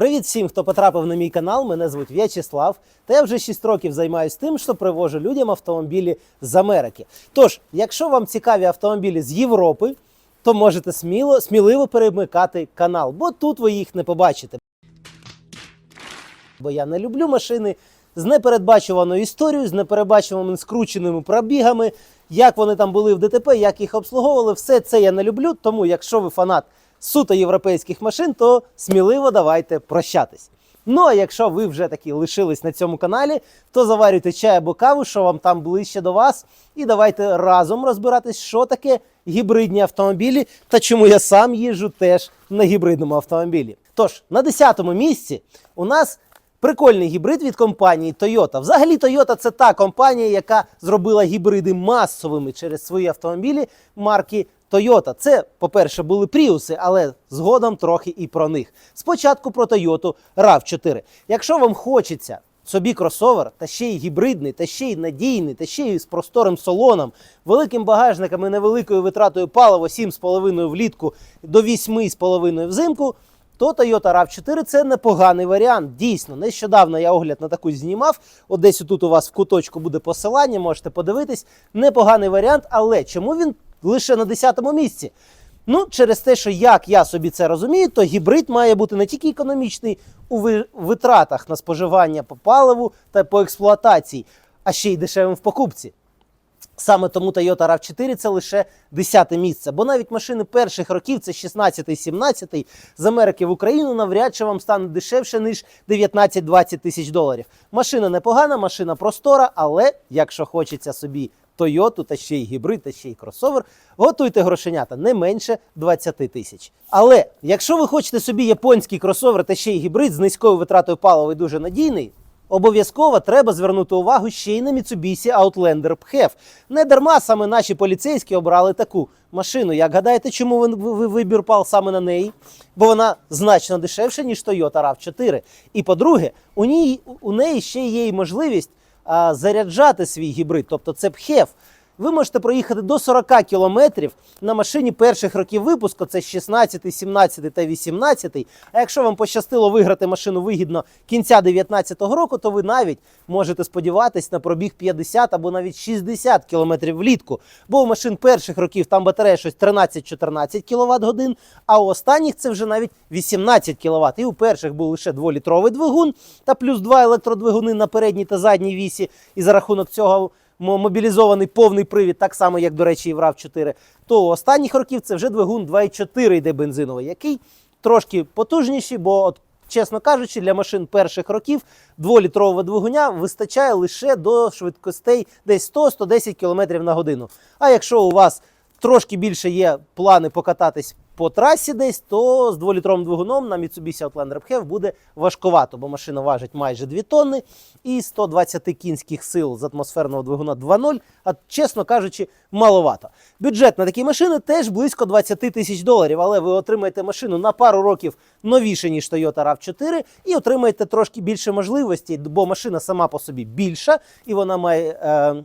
Привіт всім, хто потрапив на мій канал. Мене звуть В'ячеслав. Та я вже 6 років займаюся тим, що привожу людям автомобілі з Америки. Тож, якщо вам цікаві автомобілі з Європи, то можете сміло, сміливо перемикати канал, бо тут ви їх не побачите. Бо я не люблю машини з непередбачуваною історією, з непередбачуваними скрученими пробігами, як вони там були в ДТП, як їх обслуговували. Все це я не люблю. Тому, якщо ви фанат суто європейських машин, то сміливо давайте прощатись. Ну а якщо ви вже таки лишились на цьому каналі, то заварюйте чай або каву, що вам там ближче до вас, і давайте разом розбиратись, що таке гібридні автомобілі та чому я сам їжджу теж на гібридному автомобілі. Тож на 10-му місці у нас прикольний гібрид від компанії Toyota. Взагалі, Toyota це та компанія, яка зробила гібриди масовими через свої автомобілі марки Toyota. Це, по-перше, були Prius, але згодом трохи і про них. Спочатку про Toyota RAV4. Якщо вам хочеться собі кросовер, та ще й гібридний, та ще й надійний, та ще й з просторим салоном, великим багажником і невеликою витратою палива 7,5 влітку до 8,5 взимку, то Toyota RAV4 це непоганий варіант. Дійсно, нещодавно я огляд на таку знімав. От десь тут у вас в куточку буде посилання, можете подивитись. Непоганий варіант, але чому він лише на 10-му місці? Ну, через те, що як я собі це розумію, то гібрид має бути не тільки економічний у витратах на споживання по паливу та по експлуатації, а ще й дешевим в покупці. Саме тому Toyota RAV4 це лише 10 місце. Бо навіть машини перших років, це 16-17 з Америки в Україну, навряд чи вам стане дешевше, ніж 19-20 тисяч доларів. Машина непогана, машина простора, але якщо хочеться собі Toyota, та ще й гібрид, та ще й кросовер, готуйте грошенята не менше 20 тисяч. Але якщо ви хочете собі японський кросовер та ще й гібрид з низькою витратою палива і дуже надійний, Обов'язково треба звернути увагу ще й на Mitsubishi Outlander PHEV. Не дарма саме наші поліцейські обрали таку машину. Як гадаєте, чому ви, ви, вибір пав саме на неї? Бо вона значно дешевша, ніж Toyota RAV4. І по-друге, у, ній, у неї ще є й можливість заряджати свій гібрид, тобто це PHEV. Ви можете проїхати до 40 кілометрів на машині перших років випуску, це 16, 17 та 18. А якщо вам пощастило виграти машину вигідно кінця 19 року, то ви навіть можете сподіватись на пробіг 50 або навіть 60 кілометрів влітку. Бо у машин перших років там батарея щось 13-14 кВт годин, а у останніх це вже навіть 18 кВт. І у перших був лише 2-літровий двигун та плюс 2 електродвигуни на передній та задній вісі. І за рахунок цього мобілізований повний привід, так само, як, до речі, і в RAV4, то у останніх років це вже двигун 2,4 йде бензиновий, який трошки потужніший, бо, от, чесно кажучи, для машин перших років 2-літрового двигуня вистачає лише до швидкостей десь 100-110 км на годину. А якщо у вас трошки більше є плани покататись по трасі десь, то з 2-літровим двигуном на Mitsubishi Outlander PHEV буде важкувато, бо машина важить майже 2 тонни і 120 кінських сил з атмосферного двигуна 2.0, а чесно кажучи, маловато. Бюджет на такі машини теж близько 20 тисяч доларів, але ви отримаєте машину на пару років новіше, ніж Toyota RAV4, і отримаєте трошки більше можливостей, бо машина сама по собі більша, і вона має. Е,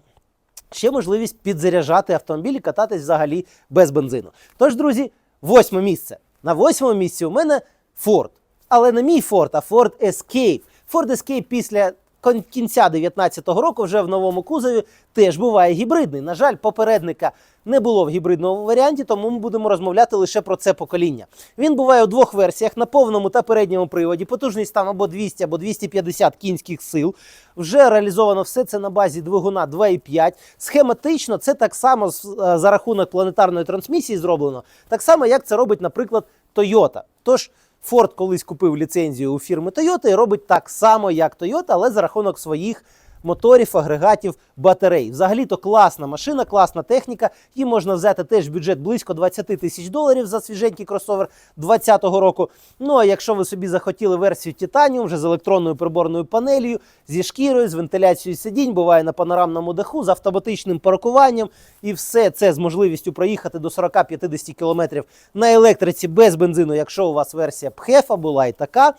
ще можливість підзаряджати автомобіль і кататись взагалі без бензину. Тож, друзі, восьме місце. На восьмому місці у мене Ford. Але не мій Ford, а Ford Escape. Ford Escape після кінця 2019 року вже в новому кузові теж буває гібридний. На жаль, попередника не було в гібридному варіанті, тому ми будемо розмовляти лише про це покоління. Він буває у двох версіях: на повному та передньому приводі. Потужність там або 200, або 250 кінських сил. Вже реалізовано все це на базі двигуна 2,5. Схематично це так само е, за рахунок планетарної трансмісії зроблено, так само, як це робить, наприклад, Toyota. Тож Ford колись купив ліцензію у фірми Toyota і робить так само, як Toyota, але за рахунок своїх моторів, агрегатів, батарей. Взагалі-то класна машина, класна техніка. Її можна взяти теж в бюджет близько 20 тисяч доларів за свіженький кросовер 2020 року. Ну а якщо ви собі захотіли версію Titanium вже з електронною приборною панелью, зі шкірою, з вентиляцією сидінь, буває на панорамному даху, з автоматичним паркуванням, і все це з можливістю проїхати до 40-50 км на електриці без бензину, якщо у вас версія PHEV була і така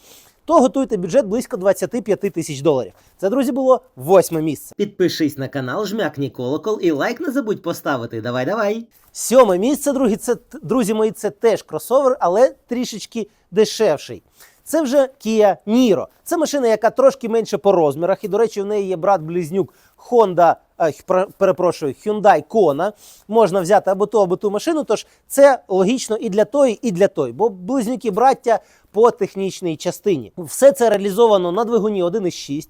то готуйте бюджет близько 25 тисяч доларів. Це, друзі, було восьме місце. Підпишись на канал, жмякні колокол і лайк не забудь поставити. Давай, давай. Сьоме місце, друзі, це друзі мої, це теж кросовер, але трішечки дешевший. Це вже Kia Niro. Це машина, яка трошки менше по розмірах. І, до речі, в неї є брат-близнюк Honda, а, перепрошую, Hyundai Kona. Можна взяти або ту, або ту машину. Тож це логічно і для тої, і для тої. Бо близнюки браття по технічній частині. Все це реалізовано на двигуні 1,6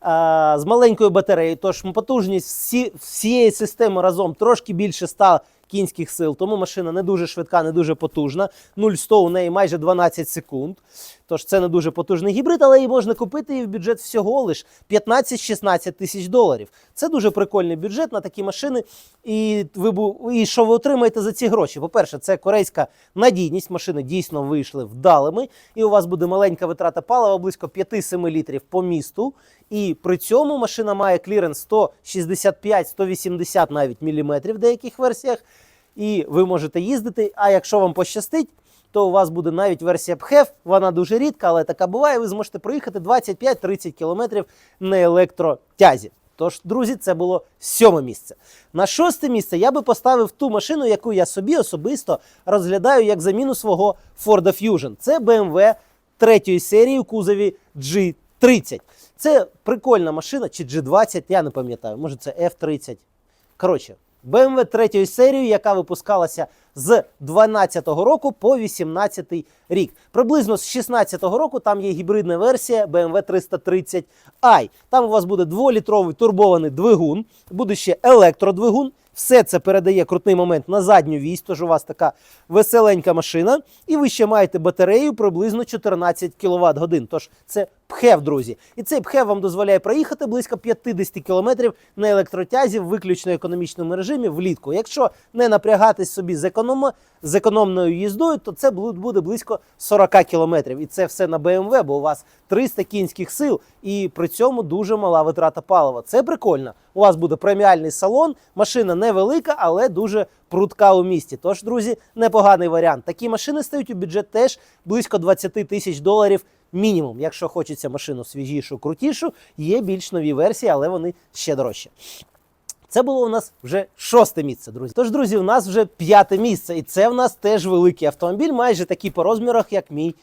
а, з маленькою батареєю. Тож потужність всі, всієї системи разом трошки більше 100 кінських сил. Тому машина не дуже швидка, не дуже потужна. 0-100 у неї майже 12 секунд. Тож це не дуже потужний гібрид, але її можна купити і в бюджет всього лиш 15-16 тисяч доларів. Це дуже прикольний бюджет на такі машини. І ви і що ви отримаєте за ці гроші? По-перше, це корейська надійність. Машини дійсно вийшли вдалими, і у вас буде маленька витрата палива близько 5-7 літрів по місту. І при цьому машина має кліренс 165-180 навіть міліметрів в деяких версіях. І ви можете їздити. А якщо вам пощастить, то у вас буде навіть версія PHEV, вона дуже рідка, але така буває. Ви зможете проїхати 25-30 кілометрів на електротязі. Тож, друзі, це було сьоме місце. На шосте місце я би поставив ту машину, яку я собі особисто розглядаю як заміну свого Ford Fusion. Це BMW третьої серії у кузові G30. Це прикольна машина, чи G20, я не пам'ятаю, може це F30. Коротше, BMW третьої серії, яка випускалася з 12 року по 18-й рік. Приблизно з 16-го року там є гібридна версія BMW 330i. Там у вас буде дволітровий турбований двигун, буде ще електродвигун. Все це передає крутний момент на задню вісь, тож у вас така веселенька машина. І ви ще маєте батарею приблизно 14 кВт годин. Тож це пхев, друзі. І цей пхев вам дозволяє проїхати близько 50 км на електротязі в виключно економічному режимі влітку. Якщо не напрягатись собі з, економа, з економною їздою, то це буде близько 40 км. І це все на BMW, бо у вас 300 кінських сил, і при цьому дуже мала витрата палива. Це прикольно. У вас буде преміальний салон, машина невелика, але дуже прудка у місті. Тож, друзі, непоганий варіант. Такі машини стають у бюджет теж близько 20 тисяч доларів. Мінімум, якщо хочеться машину свіжішу, крутішу, є більш нові версії, але вони ще дорожчі. Це було у нас вже шосте місце, друзі. Тож, друзі, у нас вже п'яте місце, і це в нас теж великий автомобіль, майже такий по розмірах, як мій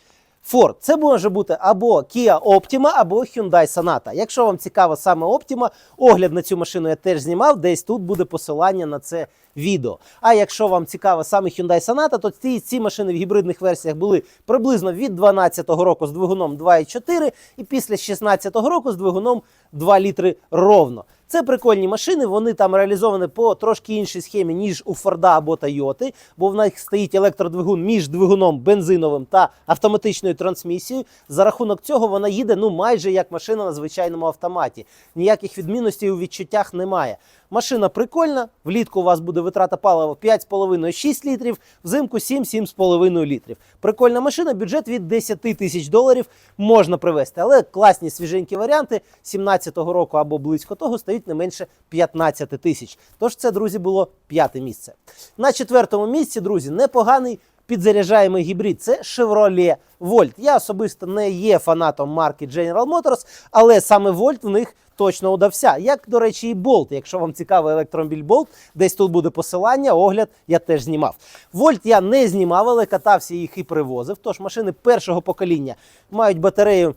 Ford. Це може бути або Kia Optima, або Hyundai Sonata. Якщо вам цікаво саме Optima, огляд на цю машину я теж знімав. Десь тут буде посилання на це відео. А якщо вам цікаво саме Hyundai Sonata, то ці, ці машини в гібридних версіях були приблизно від 12 року з двигуном 2,4 і після 16 року з двигуном 2 літри ровно. Це прикольні машини, вони там реалізовані по трошки іншій схемі, ніж у Форда або Тойоти, бо в них стоїть електродвигун між двигуном бензиновим та автоматичною трансмісією. За рахунок цього вона їде ну майже як машина на звичайному автоматі. Ніяких відмінностей у відчуттях немає. Машина прикольна, влітку у вас буде витрата палива 5,5-6 літрів, взимку 7-7,5 літрів. Прикольна машина, бюджет від 10 тисяч доларів можна привезти. Але класні свіженькі варіанти 17-го року або близько того стають не менше 15 тисяч. Тож це, друзі, було п'яте місце. На четвертому місці, друзі, непоганий підзаряджаємий гібрид. Це Chevrolet Volt. Я особисто не є фанатом марки General Motors, але саме Volt в них точно удався. Як, до речі, і Bolt. Якщо вам цікавий електромобіль Bolt, десь тут буде посилання, огляд я теж знімав. Вольт я не знімав, але катався їх і привозив. Тож машини першого покоління мають батарею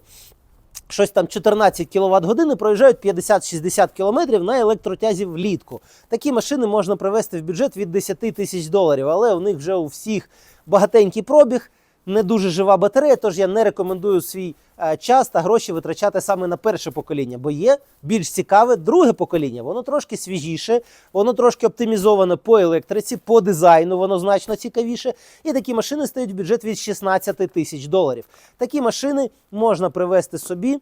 щось там 14 кВт години проїжджають 50-60 км на електротязі влітку. Такі машини можна привезти в бюджет від 10 тисяч доларів, але у них вже у всіх багатенький пробіг, не дуже жива батарея, тож я не рекомендую свій е, час та гроші витрачати саме на перше покоління, бо є більш цікаве друге покоління. Воно трошки свіжіше, воно трошки оптимізоване по електриці, по дизайну, воно значно цікавіше. І такі машини стають в бюджет від 16 тисяч доларів. Такі машини можна привезти собі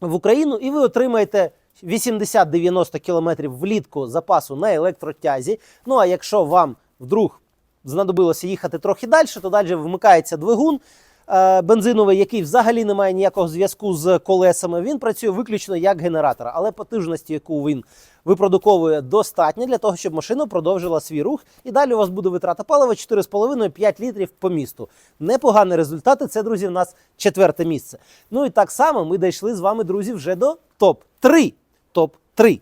в Україну, і ви отримаєте 80-90 кілометрів влітку запасу на електротязі. Ну а якщо вам вдруг знадобилося їхати трохи далі, то далі вмикається двигун. е, Бензиновий, який взагалі не має ніякого зв'язку з колесами, він працює виключно як генератор, але потужності, яку він випродуковує, достатньо для того, щоб машина продовжила свій рух. І далі у вас буде витрата палива 4,5-5 літрів по місту. Непогані результати. Це, друзі, в нас четверте місце. Ну і так само ми дійшли з вами, друзі, вже до топ-3. Топ-3.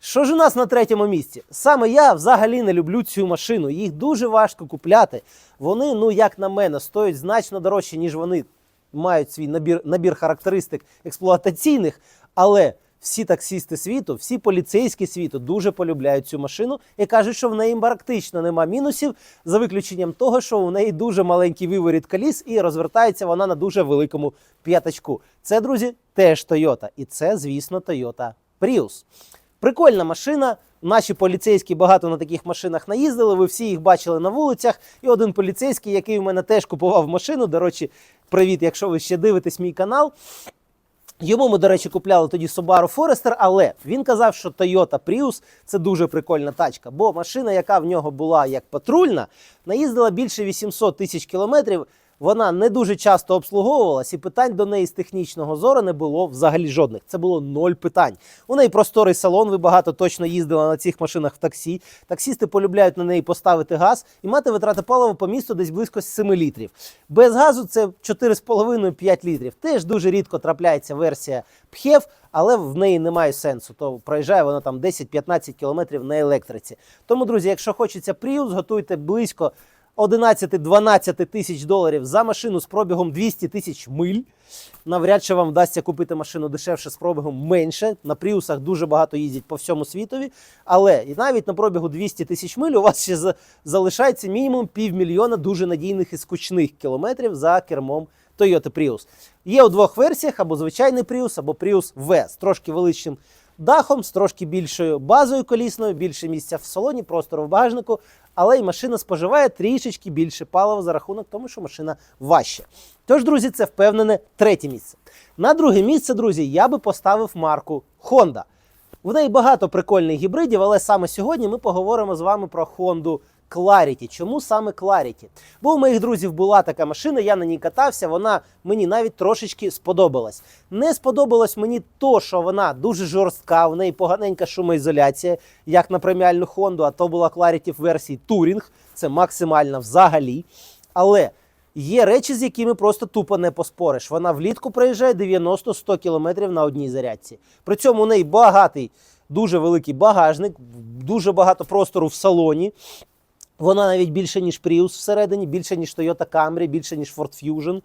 Що ж у нас на третьому місці? Саме я взагалі не люблю цю машину. Їх дуже важко купляти. Вони, ну як на мене, стоять значно дорожче, ніж вони мають свій набір, набір характеристик експлуатаційних, але всі таксісти світу, всі поліцейські світу дуже полюбляють цю машину і кажуть, що в неї практично нема мінусів, за виключенням того, що у неї дуже маленький виворіт коліс і розвертається вона на дуже великому п'ятачку. Це, друзі, теж Toyota. І це, звісно, Toyota Prius. Прикольна машина. Наші поліцейські багато на таких машинах наїздили. Ви всі їх бачили на вулицях. І один поліцейський, який у мене теж купував машину. До речі, привіт, якщо ви ще дивитесь мій канал. Йому ми, до речі, купляли тоді Subaru Forester, але він казав, що Toyota Prius це дуже прикольна тачка, бо машина, яка в нього була як патрульна, наїздила більше 800 тисяч кілометрів. Вона не дуже часто обслуговувалась, і питань до неї з технічного зору не було взагалі жодних. Це було ноль питань. У неї просторий салон. Ви багато точно їздили на цих машинах в таксі. Таксісти полюбляють на неї поставити газ і мати витрати палива по місту десь близько 7 літрів. Без газу це 4,5-5 літрів. Теж дуже рідко трапляється версія пхев, але в неї немає сенсу. То проїжджає вона там 10-15 кілометрів на електриці. Тому, друзі, якщо хочеться Prius, готуйте близько 11-12 тисяч доларів за машину з пробігом 200 тисяч миль. Навряд чи вам вдасться купити машину дешевше з пробігом менше. На пріусах дуже багато їздять по всьому світові. Але і навіть на пробігу 200 тисяч миль у вас ще залишається мінімум півмільйона дуже надійних і скучних кілометрів за кермом Toyota Prius. Є у двох версіях: або звичайний Prius, або Prius V з трошки величшим дахом, з трошки більшою базою колісною, більше місця в салоні, простору в багажнику. Але й машина споживає трішечки більше палива за рахунок тому, що машина важча. Тож, друзі, це впевнене третє місце. На друге місце, друзі, я би поставив марку Honda. В неї багато прикольних гібридів, але саме сьогодні ми поговоримо з вами про Honda Clarity. Чому саме Clarity? Бо у моїх друзів була така машина, я на ній катався, вона мені навіть трошечки сподобалась. Не сподобалось мені то, що вона дуже жорстка, в неї поганенька шумоізоляція, як на преміальну Honda, а то була Clarity в версії Touring, це максимально взагалі. Але Є речі, з якими просто тупо не поспориш. Вона влітку проїжджає 90-100 км на одній зарядці. При цьому у неї багатий, дуже великий багажник, дуже багато простору в салоні. Вона навіть більше, ніж Prius всередині, більше, ніж Toyota Camry, більше, ніж Ford Fusion.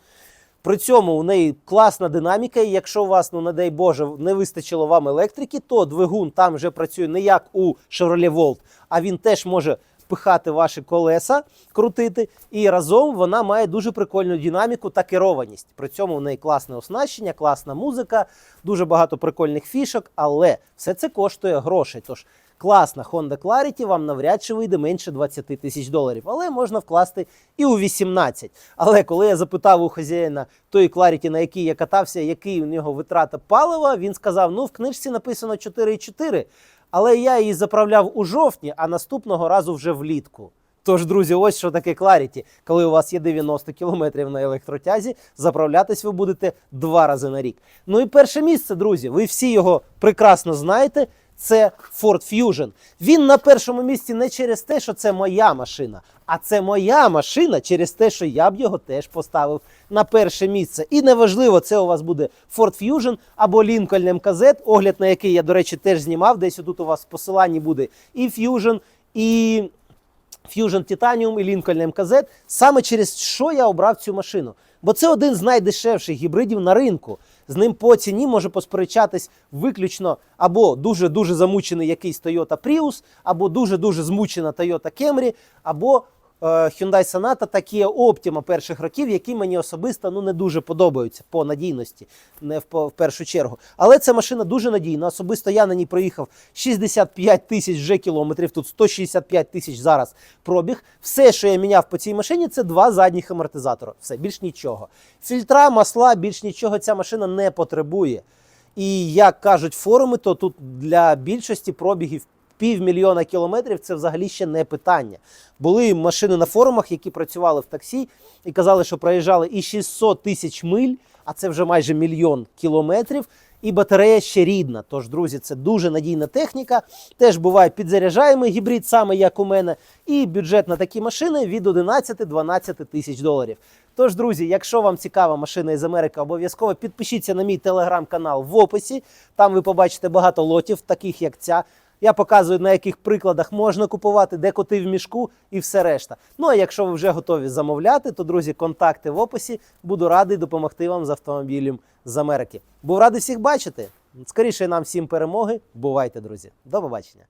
При цьому у неї класна динаміка, і якщо у вас, ну не дай Боже, не вистачило вам електрики, то двигун там вже працює не як у Chevrolet Volt, а він теж може пихати ваші колеса, крутити. І разом вона має дуже прикольну динаміку та керованість. При цьому у неї класне оснащення, класна музика, дуже багато прикольних фішок, але все це коштує грошей. Тож класна Honda Clarity вам навряд чи вийде менше 20 тисяч доларів, але можна вкласти і у 18. Але коли я запитав у хазяїна тої Clarity, на якій я катався, який у нього витрата палива, він сказав: ну в книжці написано 4,4, але я її заправляв у жовтні, а наступного разу вже влітку. Тож, друзі, ось що таке Clarity. Коли у вас є 90 км на електротязі, заправлятись ви будете два рази на рік. Ну і перше місце, друзі, ви всі його прекрасно знаєте. Це Ford Fusion. Він на першому місці не через те, що це моя машина, а це моя машина через те, що я б його теж поставив на перше місце. І неважливо, це у вас буде Ford Fusion або Lincoln MKZ, огляд на який я, до речі, теж знімав. Десь тут у вас в посиланні буде і Fusion, і Fusion Titanium і Lincoln MKZ. Саме через що я обрав цю машину. Бо це один з найдешевших гібридів на ринку. З ним по ціні може посперечатись виключно або дуже-дуже замучений якийсь Toyota Prius, або дуже-дуже змучена Toyota Camry, або Hyundai Sonata та Kia Optima перших років, які мені особисто ну, не дуже подобаються по надійності, не в, в першу чергу. Але ця машина дуже надійна. Особисто я на ній проїхав 65 тисяч вже кілометрів, тут 165 тисяч зараз пробіг. Все, що я міняв по цій машині, це два задніх амортизатори. Все, більш нічого. Фільтра, масла, більш нічого ця машина не потребує. І як кажуть форуми, то тут для більшості пробігів півмільйона кілометрів це взагалі ще не питання. Були машини на форумах, які працювали в таксі, і казали, що проїжджали і 600 тисяч миль, а це вже майже мільйон кілометрів. І батарея ще рідна. Тож, друзі, це дуже надійна техніка. Теж буває підзаряджаємий гібрид, саме як у мене. І бюджет на такі машини від 11-12 тисяч доларів. Тож, друзі, якщо вам цікава машина із Америки, обов'язково підпишіться на мій телеграм-канал в описі. Там ви побачите багато лотів, таких як ця. Я показую, на яких прикладах можна купувати, де коти в мішку і все решта. Ну а якщо ви вже готові замовляти, то друзі, контакти в описі. Буду радий допомогти вам з автомобілем з Америки. Був радий всіх бачити. Скоріше нам всім перемоги. Бувайте, друзі. До побачення.